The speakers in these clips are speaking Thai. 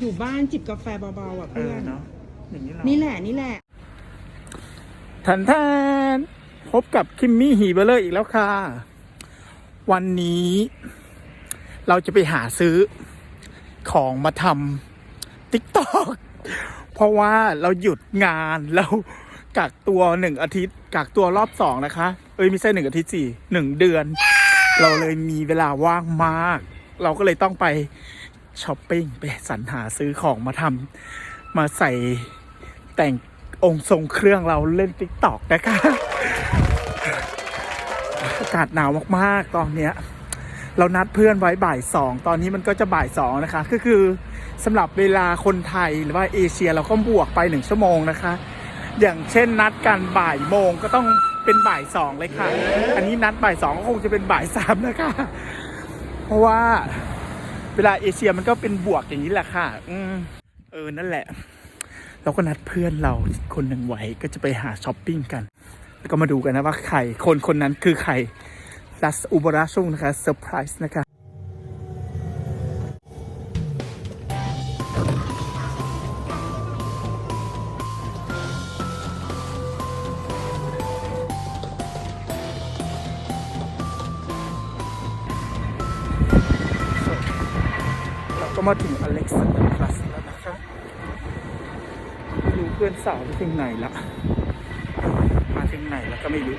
อยู่บ้านจิบกาแฟเบาๆอะเอเพื่ออน เนาะอย่างนี้เรานี่แหละนี่แหละ ทันทานพบกับคิมมี่ฮีเบอร์เลอร์อีกแล้วค่ะ วันนี้ เราจะไปหาซื้อของมาทำติ๊กตอกเพราะว่าเราหยุดงานแล้วกักตัวหนึ่งอาทิตย์กักตัวรอบสองนะคะ เอ้ยไม่ใช่หนึ่งอาทิตย์สี่หนึ่งเดือน เราเลยมีเวลาว่างมาก เราก็เลยต้องไป ช้อปปิ้งไปสรรหาซื้อของมาทำมาใส่แต่งองค์ทรงเครื่องเราเล่นติ๊กตอกนะคะอากาศหนาวมากๆ ตอนเนี้ย เรานัดเพื่อนไว้บ่ายสองตอนนี้มันก็จะบ่ายสองนะคะ ก็คือสำหรับเวลาคนไทยหรือว่าเอเชียเราก็บวกไปหนึ่งชั่วโมงนะคะ อย่างเช่นนัดกันบ่ายโมงก็ต้องเป็นบ่ายสองเลยค่ะ อันนี้นัดบ่ายสองก็คงจะเป็นบ่ายสามนะคะ เพราะว่า เวลาเอเชียมันก็เป็นบวกอย่างนี้แหละค่ะ อืมเออ นั่นแหละ เราก็นัดเพื่อนเราคนหนึ่งไว้ก็จะไปหาช้อปปิ้งกัน แล้วก็มาดูกันนะว่าใครคนคนนั้นคือใครลัสอุบราชุงนะคะเซอร์ไพรส์นะคะ ก็มาถึงอเล็กซานดร์พลัสแล้วนะคะไม่รู้เพื่อนสาวไปถึงไหนละ มาถึงไหนแล้วก็ไม่รู้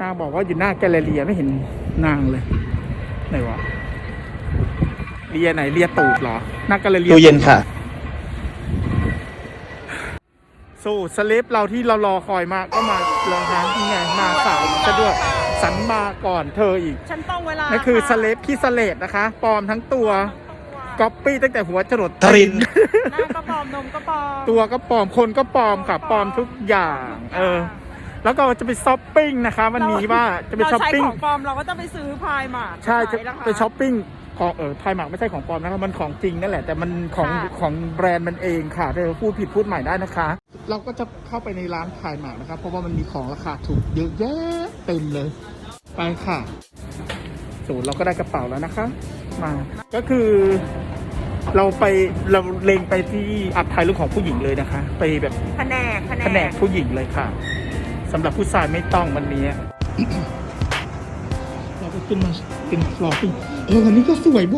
นางบอกว่าอยู่หน้าแกลเลเรียไม่เห็นนางเลย ไหนวะเรียไหนเรียตูดเหรอ หน้าแกลเลเรียตู้เย็นค่ะ สู้สเลปเราที่เรารอคอยมาก็มาแล้วฮะนี่ไงมาสาวซะด้วยสันมาก่อนเธออีก ฉันต้องเวลา นั่นคือค่ะสเลปที่สเลดนะคะ ปลอมทั้งตัว ก๊อปปี้ตั้งแต่หัวจรดทริน หน้าก็ปลอมนมก็ปลอม ตัวก็ปลอมคนก็ปลอมค่ะปลอมทุกอย่าง เออ แล้วก็จะไปช้อปปิ้งนะคะ วันนี้ว่าจะไปช้อปปิ้งเราใช้ของปลอมเราก็จะไปซื้อพายมาใช่จะนะคะไปช้อปปิ้งของเออไทยหมักไม่ใช่ของปลอมนะครับมันของจริงนั่นแหละแต่มันของค่ะของแบรนด์มันเองค่ะเธอพูดผิดพูดใหม่ได้นะคะ เราก็จะเข้าไปในร้านไทยหมักนะครับ เพราะว่ามันมีของราคาถูกเยอะแยะเต็มเลย ไปค่ะ สูเราก็ได้กระเป๋าแล้วนะคะ มาก็คือเราไปเราเลงไปที่อัพไทยลูกของผู้หญิงเลยนะคะ ไปแบบแผนกแผนแผนกผู้หญิงเลยค่ะสำหรับผู้ชายไม่ต้องวันนี้ เราก็ขึ้นมาเป็นฟลอร์ปิ้งเออวันนี้ก็สวยโบ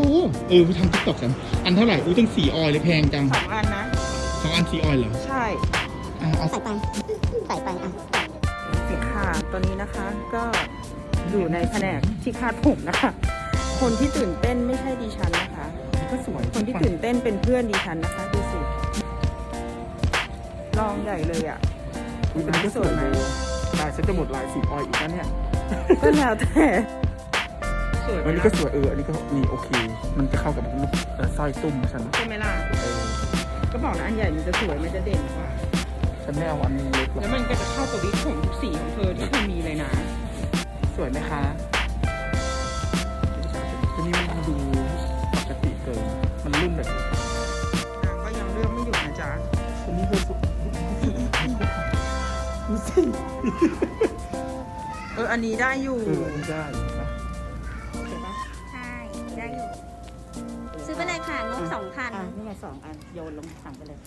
เออไปทำติ๊กต็อกกันอันเท่าไหร่อุ้ยตั้งสี่ออยเลยแพงจังสองอันนะ สองอันสี่ออยเหรอใช่อะเอา ใส่ไป ใส่ไปอะ ค่ะ ตัวนี้นะคะก็ อยู่ในแผนกที่คาดผมนะคะ คนที่ตื่นเต้นไม่ใช่ดิฉันนะคะ ก็สวยคนที่ตื่นเต้นเป็นเพื่อนดิฉันนะคะดูสิ ลองใหญ่เลยอะอุ้ยอันนี้ก็สวยไหมได้ฉันจะหมดลายสี่ออยอีกแล้วเนี่ยก็แล้วแต่สวยไหมอันนี้ก็สวยเออ อันนี้ก็นี่โอเค มันจะเข้ากับลูกเอ่อสร้อยตุ้มฉันใช่ไหมล่ะเออก็บอกนะอันใหญ่มันจะสวยมันจะเด่นกว่าฉันไม่เอาอันนี้เล็กหรอกแล้วมันก็จะเข้ากับวิกผมทุกสีของเธอที่เธอมีเลยนะส วยไหมคะตัวนี้มันดูปกติเกิน มันรุ่นแบบนางก็ยังเลือกไม่หยุดนะจ๊ะตัวนี้คือสุดดูสิเอออันนี้ได้อยู่เอออันนี้ได้นะโอเคปะใช่ ได้อยู่ ซื้อไปเลยค่ะงบสองพันอะนี่ ไงสองอันโยนลงถังไปเลย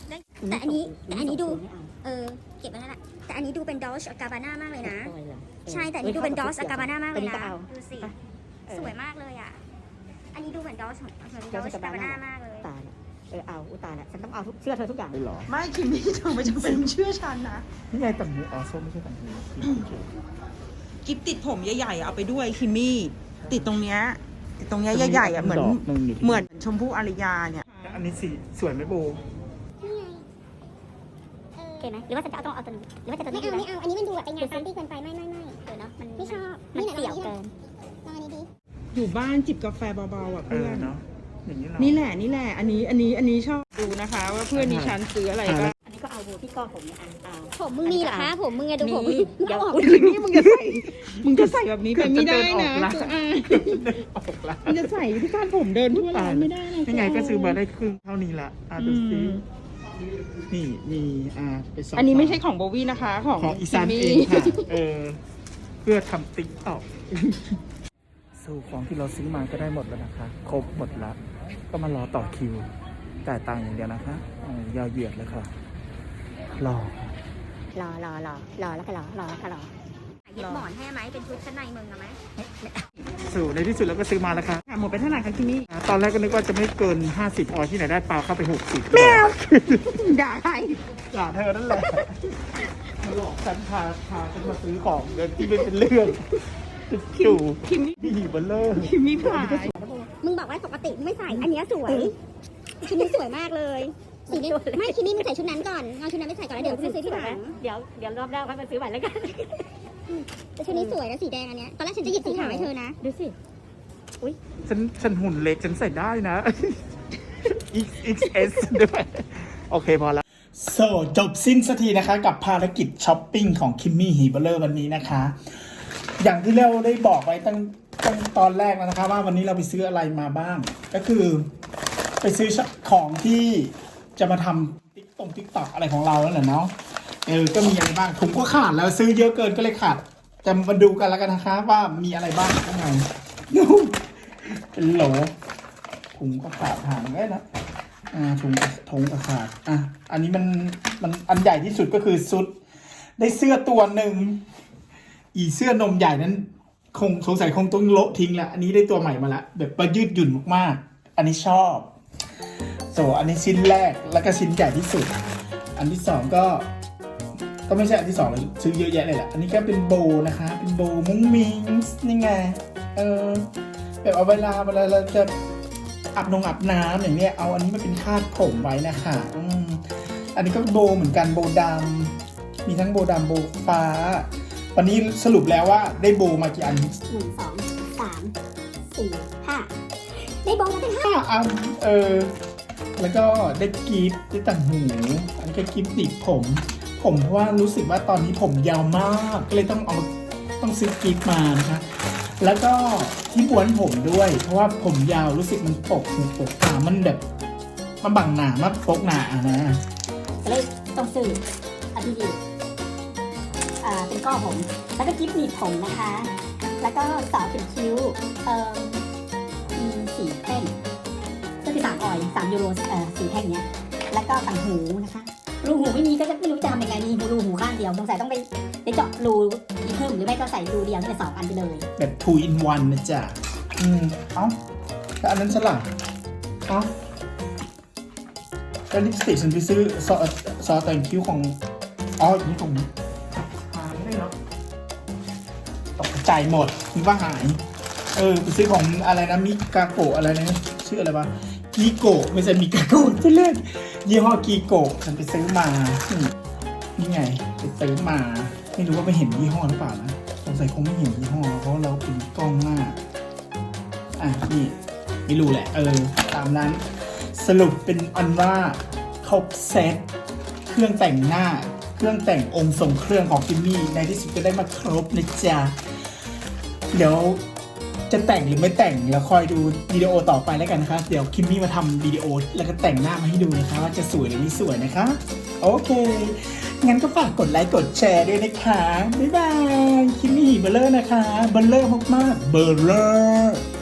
แต่อันนี้แต่อันนี้ดูไม่เอาเออ เก็บไว้นั่นแหละแต่อันนี้ดูเป็นดอชกาบาน่ามากเลยนะเอาไว้เหรอเออใช่แต่อันนี้ดูเป็นดอชกาบาน่ามากเลอันยนี้นะก็เอาดูสิเออสวยมากเลยอะ อันนี้ดูเหมือนดอชเหมือนดอชกาบาน่ามากเลยตายละเออเอาอุยตายละฉันต้องเอาทุกเชื่อเธอทุกอย่างไม่หรอไม่คิมมี่เธอไม่จำเป็นเชื่อฉันนะนี่ไงต่างหูอ๋อส้มไม่ใช่ต่างหูกิฟติดผมใหญ่ๆอะเอาไปด้วยคิมมี่ติดตรงเนี้ย ติดตรงเนี้ยใหญ่ๆอะเหมือนดกงยู่ที่เหมือนชมพู่อารยาเนี่ยอันนี้สีสวยไหมโบโอเคไหมหรือว่าฉันจะเอาต้องเอาตัวนี้ หรือว่าจะตัวนี้ไม่เอาไม่เอา อันนี้มันดูแบบเป็นงานปาร์ตี้เกินไปไม่ไม่ไม่เดี๋ยวเนาะมันไม่ชอบมันเสี่ยวเกิน ลองอันนี้ดิอยู่บ้านจิบกาแฟเบาๆอะเอเพื่ออน เนาะอย่างนี้เรานี่แหละนี่แหละอันนี้อันนี้อันนี้ชอบดูนะคะ ว่าเพื่อนดิฉันซื้ออะไรบ้างอันนี้ก็เอาดูที่ก้อผมเนี่ยอันเอาผมมึงมีเหรอคะ ผมมึงไงดูผมมีมึงเอาออกอุ้ยนี่มึงจะใส่ มึงจะใส่แบบนี้ไปไม่ได้นะเกือบจกูเดิอายออกละมึงจะใส่ที่การผมเดินทั่วร้านไม่ได้นะนี่ไงก็ซื้อมาได้ครึ่งเท่านี้ละอะดูสิอืมนี่มีอ่าไปสบอันนี้ไม่ใช่ของโบวี่นะคะ ของของอีสานคิมเอมี่งค่ะเออเพื่อทำติ๊กต็อกสู่ของที่เราซื้อมาก็ได้หมดแล้วนะคะ ครบหมดแล้วก็มารอต่อคิวจ่ายตังค์อย่างเดียวนะคะเออยาวเหยียดเลยค่ะรอรอรอรอรอแล้วก็รอรอแล้วก็รอ หยิบหมอนให้ไหมเป็นชุดชั้นในมึงอะไหมสู่ในที่สุดเราก็ซื้อมาแล้วค่ะหมดไปเท่าไหร่คะคิมมี่ตอนแรกก็นึกว่าจะไม่เกิน 50ออยที่ไหนได้ปลาเข้าไป 60แมวด่าใครด่าเธอนั่นแหละมาหลอกฉันพาพาฉันมาซื้อของเดินที่ไม่เป็นเรื่องจู่คิมมี่ๆมีเบลเลอร์คิมมี่ผ่านมึงบอกว่าปกติมึงไม่ใส่อันเนี้ยสวยชุดนี้สวยมากเลยสีนี้ไม่คิมมี่มึงใส่ชุดนั้นก่อนเอาชุดนั้นไปใส่ก่อนแล้วเดี๋ยวไปซื้อที่หลังเดี๋ยวเดี๋ยวรอบหน้าค่อยมาซื้อใหม่แล้วกัน แต่ชุดนี้สวยนะสีแดงอันเนี้ย ตอนแรกฉันจะหยิบสีขาวให้เธอนะ ดูสิฉันฉันหุ่นเล็กฉันใส่ได้นะ X XS ด้วย โอเคพอแล้ว so จบสิ้นสักทีนะคะ กับภารกิจช้อปปิ้งของคิมมี่ฮีเบลเลอร์วันนี้นะคะ อย่างที่เราได้บอกไว้ตั้งตั้งตอนแรกแล้วนะคะ ว่าวันนี้เราไปซื้ออะไรมาบ้าง ก็คือไปซื้อของที่จะมาทำติ๊กตงติ๊กตอกอะไรของเราแล้วแหละเนาะ เออก็มีอะไรบ้างถุงก็ขาดแล้วซื้อเยอะเกินก็เลยขาดจะมาดูกันแล้วกันนะคะ ว่ามีอะไรบ้างข้างในเป็นโหลถุงก็ขาดหางได้นะอ่าถุงถุงก็ขาดอะอันนี้มันมันอันใหญ่ที่สุดก็คือซุด ได้เสื้อตัวหนึ่งอีเสื้อนมใหญ่นั้น คงสงสัยคงต้องโละทิ้งละอันนี้ได้ตัวใหม่มาละแบบประยืดหยุ่นมากๆ อันนี้ชอบโซอันนี้ชิ้นแรกแล้วก็ชิ้นใหญ่ที่สุด อันที่สองก็ ก็ไม่ใช่อันที่สองเลยซื้อเยอะแยะเลยแหละ อันนี้ก็เป็นโบนะคะ เป็นโบมุ้งมิงนี่ไง เออ แบบเอาเวลาเวลาเราจะอาบนงอาบน้ำอย่างเนี้ย เอาอันนี้มาเป็นคาดผมไว้นะคะอืมอันนี้ก็โบเหมือนกันโบดำมีทั้งโบดำโบฟ้า วันนี้สรุปแล้วว่าได้โบมากี่อันหนึ่งสองสามสี่ห้าได้บอลมาเป็นห้าห้าอัน เออ แล้วก็ได้กิฟต์ได้ต่างหู อันนี้ก็กิฟต์ติดผม ผมเพราะว่ารู้สึกว่าตอนนี้ผมยาวมากก็เลยต้องเอาต้องซื้อกิฟต์มานะคะแล้วก็ที่บ้วนผมด้วย เพราะว่าผมยาวรู้สึกมันปกหูปกตามันแบบมันบังหนามันปกหนาอะนะก็เลยต้องซื้ออันที่ดีอ่าเป็นก้อผม แล้วก็กิ๊บหนีบผมนะคะ แล้วก็สาวเป็นคิ้วเอ่อมีสีแท่งก็คือสามออยสามยูโรเอ่อสีแท่งเนี้ยแล้วก็ต่างหูนะคะ รูหูไม่มีก็จะไม่รู้จะทำยังไงมีหูรูหูข้างเดียวสงสัยต้องไปไปเจาะรูอีกเพิ่มหรือไม่ก็ใส่รูเดียวนี่เป็นสองอันไปเลยแบบ two in one นะจ๊ะอืมเอ้าแล้วอันนั้นฉลาดเอ้าแล้วลิปสติกฉันไปซื้อซอซอแต่งคิ้วของอ๋ออยู่นี่ตรงนี้หายไม่ได้เนาะตกใจหมดนึกว่าหาย เออไปซื้อของอะไรนะมิกาโกะอะไรนะชื่ออะไรวะกีโกะไม่ใช่มิกาโกะที่เล่น ยี่ห้อกีโกะฉันไปซื้อมานี่ไงไปซื้อมา ไม่รู้ว่าไปเห็นยี่ห้อหรือเปล่านะสงสัยคงไม่เห็นยี่ห้อ เพราะเราเป็นกล้องหน้า อะนี่ไม่รู้แหละ เออ ตามนั้น สรุปเป็นอันว่าครบเซตเครื่องแต่งหน้า เครื่องแต่งองค์ทรงเครื่องของกิมมี่ในที่สุดก็ได้มาครบนะจ๊ะเดี๋ยว จะแต่งหรือไม่แต่งแล้วคอยดูวิดีโอต่อไปแล้วกันนะคะ เดี๋ยวคิมมี่มาทำวิดีโอแล้วก็แต่งหน้ามาให้ดูนะคะ ว่าจะสวยหรือไม่สวยนะคะ โอเค งั้นก็ฝากกดไลค์กดแชร์ด้วยนะคะบ๊ายบายคิมมี่เบลเลอร์นะคะเบลเลอร์มากๆเบลเลอร์